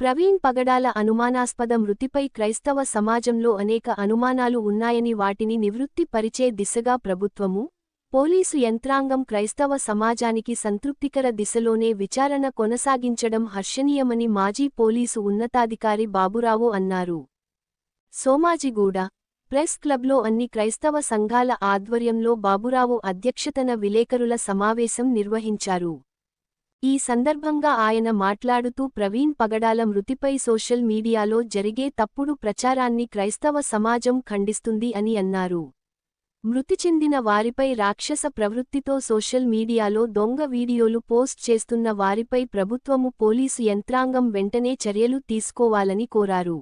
ప్రవీణ్ పగడాల అనుమానాస్పద మృతిపై క్రైస్తవ సమాజంలో అనేక అనుమానాలు ఉన్నాయని వాటిని నివృత్తి పరిచే దిశగా ప్రభుత్వము పోలీసు యంత్రాంగం క్రైస్తవ సమాజానికి సంతృప్తికర దిశలోనే విచారణ కొనసాగించడం హర్షణీయమని మాజీ పోలీసు ఉన్నతాధికారి బాబురావు అన్నారు. సోమాజిగూడ ప్రెస్ క్లబ్లో అన్ని క్రైస్తవ సంఘాల ఆధ్వర్యంలో బాబురావు అధ్యక్షతన విలేకరుల సమావేశం నిర్వహించారు. ఈ సందర్భంగా ఆయన మాట్లాడుతూ ప్రవీణ్ పగడాల మృతిపై సోషల్ మీడియాలో జరిగే తప్పుడు ప్రచారాన్ని క్రైస్తవ సమాజం ఖండిస్తుంది అని అన్నారు. మృతి చెందిన వారిపై రాక్షస ప్రవృత్తితో సోషల్ మీడియాలో దొంగ వీడియోలు పోస్ట్ చేస్తున్న వారిపై ప్రభుత్వము పోలీసు యంత్రాంగం వెంటనే చర్యలు తీసుకోవాలని కోరారు.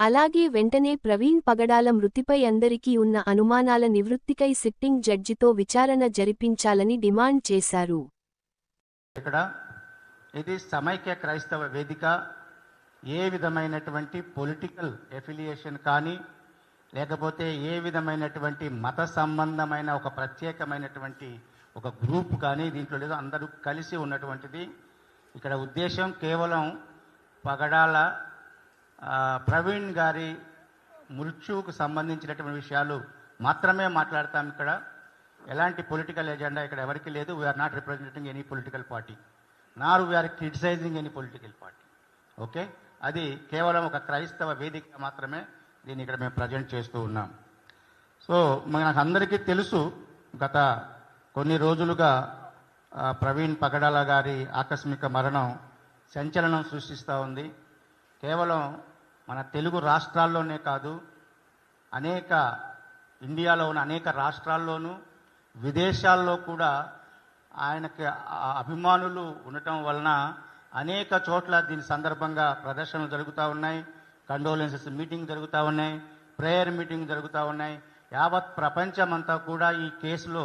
అలాగే వెంటనే ప్రవీణ్ పగడాల మృతిపై అందరికీ ఉన్న అనుమానాల నివృత్తికై సిట్టింగ్ జడ్జితో విచారణ జరిపించాలని డిమాండ్ చేశారు. ఇక్కడ ఇది సమైక్య క్రైస్తవ వేదిక. ఏ విధమైనటువంటి పొలిటికల్ ఎఫిలియేషన్ కానీ లేకపోతే ఏ విధమైనటువంటి మత సంబంధమైన ఒక ప్రత్యేకమైనటువంటి ఒక గ్రూప్ కానీ దీంట్లో లేదు. అందరూ కలిసి ఉన్నటువంటిది. ఇక్కడ ఉద్దేశం కేవలం పగడాల ప్రవీణ్ గారి మృత్యువుకు సంబంధించినటువంటి విషయాలు మాత్రమే మాట్లాడతాం ఇక్కడ. ఎలాంటి పొలిటికల్ ఎజెండా ఇక్కడ ఎవరికి లేదు. We are not representing any political party nor we are criticising any political party okay అది కేవలం ఒక క్రైస్తవ వేదిక మాత్రమే దీన్ని ఇక్కడ మేము ప్రజెంట్ చేస్తూ ఉన్నాం. సో మనకు అందరికీ తెలుసు గత కొన్ని రోజులుగా ప్రవీణ్ పగడాల గారి ఆకస్మిక మరణం సంచలనం సృష్టిస్తూ ఉంది. కేవలం మన తెలుగు రాష్ట్రాల్లోనే కాదు అనేక ఇండియాలో ఉన్న అనేక రాష్ట్రాల్లోనూ విదేశాల్లో కూడా ఆయనకి అభిమానులు ఉండటం వలన అనేక చోట్ల దీని సందర్భంగా ప్రదర్శనలు జరుగుతూ ఉన్నాయి. కండోలెన్సెస్ మీటింగ్ జరుగుతూ ఉన్నాయి. ప్రేయర్ మీటింగ్ జరుగుతూ ఉన్నాయి. యావత్ ప్రపంచమంతా కూడా ఈ కేసులో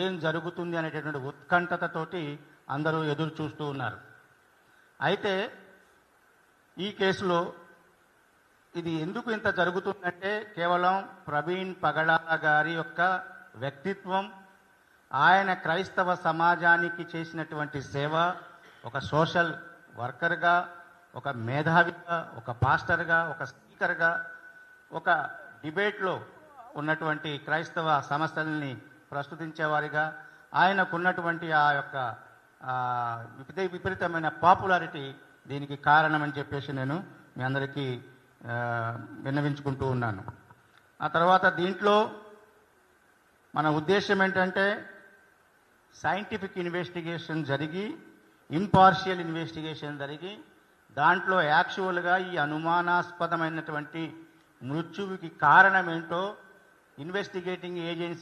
ఏం జరుగుతుంది అనేటటువంటి ఉత్కంఠతతోటి అందరూ ఎదురు చూస్తూ ఉన్నారు. అయితే ఈ కేసులో ఇది ఎందుకు ఇంత జరుగుతుందంటే కేవలం ప్రవీణ్ పగడాల గారి యొక్క వ్యక్తిత్వం ఆయన క్రైస్తవ సమాజానికి చేసినటువంటి సేవ ఒక సోషల్ వర్కర్గా ఒక మేధావిగా ఒక పాస్టర్గా ఒక స్పీకర్గా ఒక డిబేట్లో ఉన్నటువంటి క్రైస్తవ సమస్యల్ని ప్రస్తుతించేవారిగా ఆయనకున్నటువంటి ఆ యొక్క విపరీతమైన పాపులారిటీ దీనికి కారణమని చెప్పేసి నేను మీ అందరికీ విన్నవించుకుంటూ ఉన్నాను. ఆ తర్వాత దీంట్లో మన ఉద్దేశం ఏంటంటే సైంటిఫిక్ ఇన్వెస్టిగేషన్ జరిగి ఇంపార్షియల్ ఇన్వెస్టిగేషన్ జరిగి దాంట్లో యాక్చువల్గా ఈ అనుమానాస్పదమైనటువంటి మృత్యువుకి కారణం ఏంటో ఇన్వెస్టిగేటింగ్ ఏజెన్సీ